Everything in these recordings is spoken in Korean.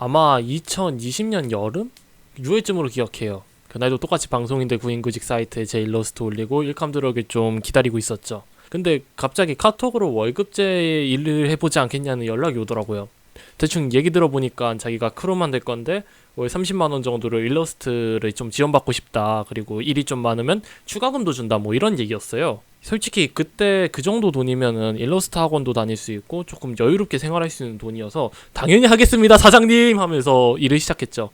아마 2020년 여름? 6월쯤으로 기억해요. 그날도 똑같이 방송인들 구인구직 사이트에 제 일러스트 올리고 일감 들어오길 좀 기다리고 있었죠. 근데 갑자기 카톡으로 월급제 일을 해보지 않겠냐는 연락이 오더라고요. 대충 얘기 들어보니까 자기가 크루 만들 건데 월 30만 원 정도를 일러스트를 좀 지원받고 싶다. 그리고 일이 좀 많으면 추가금도 준다. 뭐 이런 얘기였어요. 솔직히 그때 그 정도 돈이면은 일러스트 학원도 다닐 수 있고 조금 여유롭게 생활할 수 있는 돈이어서 당연히 하겠습니다 사장님 하면서 일을 시작했죠.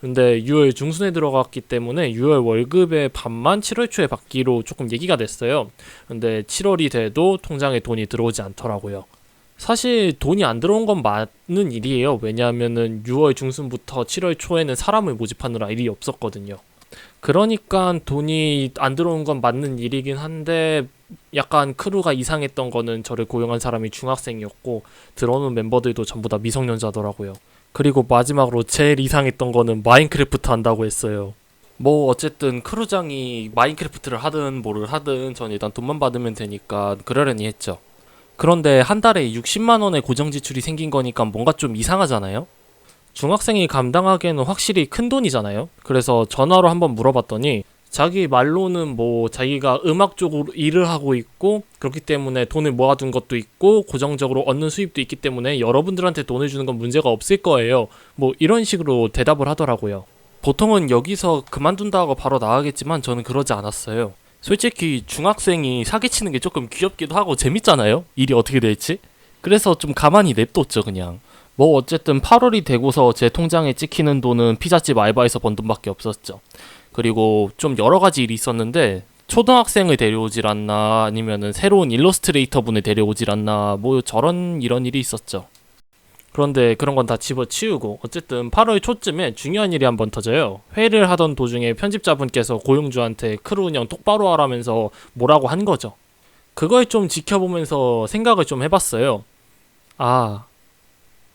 근데 6월 중순에 들어갔기 때문에 6월 월급의 반만 7월 초에 받기로 조금 얘기가 됐어요. 근데 7월이 돼도 통장에 돈이 들어오지 않더라고요. 사실 돈이 안 들어온 건 맞는 일이에요. 왜냐하면은 6월 중순부터 7월 초에는 사람을 모집하느라 일이 없었거든요. 그러니까 돈이 안 들어온 건 맞는 일이긴 한데 약간 크루가 이상했던 거는 저를 고용한 사람이 중학생이었고 들어오는 멤버들도 전부 다 미성년자더라고요. 그리고 마지막으로 제일 이상했던 거는 마인크래프트 한다고 했어요. 뭐 어쨌든 크루장이 마인크래프트를 하든 뭐를 하든 전 일단 돈만 받으면 되니까 그러려니 했죠. 그런데 한 달에 60만 원의 고정 지출이 생긴 거니까 뭔가 좀 이상하잖아요. 중학생이 감당하기에는 확실히 큰 돈이잖아요. 그래서 전화로 한번 물어봤더니 자기 말로는 뭐 자기가 음악 쪽으로 일을 하고 있고 그렇기 때문에 돈을 모아둔 것도 있고 고정적으로 얻는 수입도 있기 때문에 여러분들한테 돈을 주는 건 문제가 없을 거예요. 뭐 이런 식으로 대답을 하더라고요. 보통은 여기서 그만둔다고 바로 나가겠지만 저는 그러지 않았어요. 솔직히 중학생이 사기치는 게 조금 귀엽기도 하고 재밌잖아요. 일이 어떻게 될지. 그래서 좀 가만히 냅뒀죠, 그냥. 뭐 어쨌든 8월이 되고서 제 통장에 찍히는 돈은 피자집 알바에서 번 돈밖에 없었죠. 그리고 좀 여러 가지 일이 있었는데 초등학생을 데려오질 않나 아니면은 새로운 일러스트레이터 분을 데려오질 않나 뭐 저런 이런 일이 있었죠. 그런데 그런 건 다 집어치우고 어쨌든 8월 초쯤에 중요한 일이 한 번 터져요. 회의를 하던 도중에 편집자분께서 고용주한테 크루 운영 똑바로 하라면서 뭐라고 한 거죠. 그걸 좀 지켜보면서 생각을 좀 해봤어요. 아,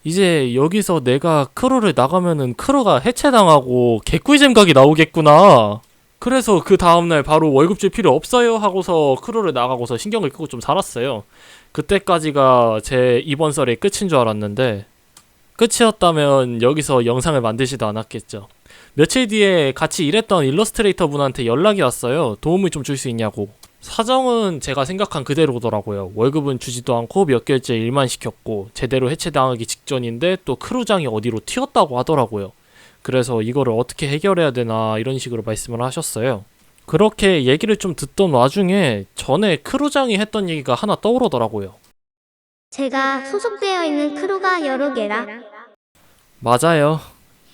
이제 여기서 내가 크루를 나가면은 크루가 해체당하고 개꿀잼 각이 나오겠구나. 그래서 그 다음날 바로 월급 줄 필요 없어요 하고서 크루를 나가고서 신경을 끄고 좀 살았어요. 그때까지가 제 이번 썰의 끝인 줄 알았는데 끝이었다면 여기서 영상을 만들지도 않았겠죠. 며칠 뒤에 같이 일했던 일러스트레이터 분한테 연락이 왔어요. 도움을 좀 줄 수 있냐고. 사정은 제가 생각한 그대로더라고요. 월급은 주지도 않고 몇 개월째 일만 시켰고 제대로 해체당하기 직전인데 또 크루장이 어디로 튀었다고 하더라고요. 그래서 이거를 어떻게 해결해야 되나 이런 식으로 말씀을 하셨어요. 그렇게 얘기를 좀 듣던 와중에 전에 크루장이 했던 얘기가 하나 떠오르더라고요. 제가 소속되어 있는 크루가 여러 개라. 맞아요.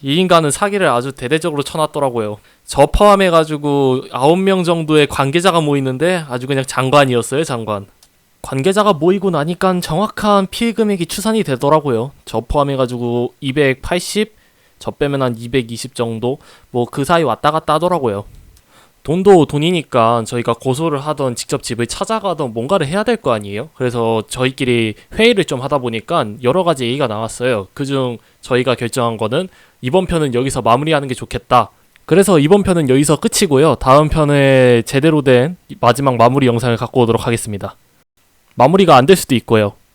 이 인간은 사기를 아주 대대적으로 쳐놨더라고요. 저 포함해가지고 9명 정도의 관계자가 모이는데 아주 그냥 장관이었어요, 장관. 관계자가 모이고 나니까 정확한 피해 금액이 추산이 되더라고요. 저 포함해가지고 280, 저 빼면 한 220 정도? 뭐 그 사이 왔다 갔다 하더라고요. 돈도 돈이니까 저희가 고소를 하던 직접 집을 찾아가던 뭔가를 해야 될 거 아니에요? 그래서 저희끼리 회의를 좀 하다 보니까 여러 가지 얘기가 나왔어요. 그중 저희가 결정한 거는 이번 편은 여기서 마무리하는 게 좋겠다. 그래서 이번 편은 여기서 끝이고요. 다음 편에 제대로 된 마지막 마무리 영상을 갖고 오도록 하겠습니다. 마무리가 안 될 수도 있고요.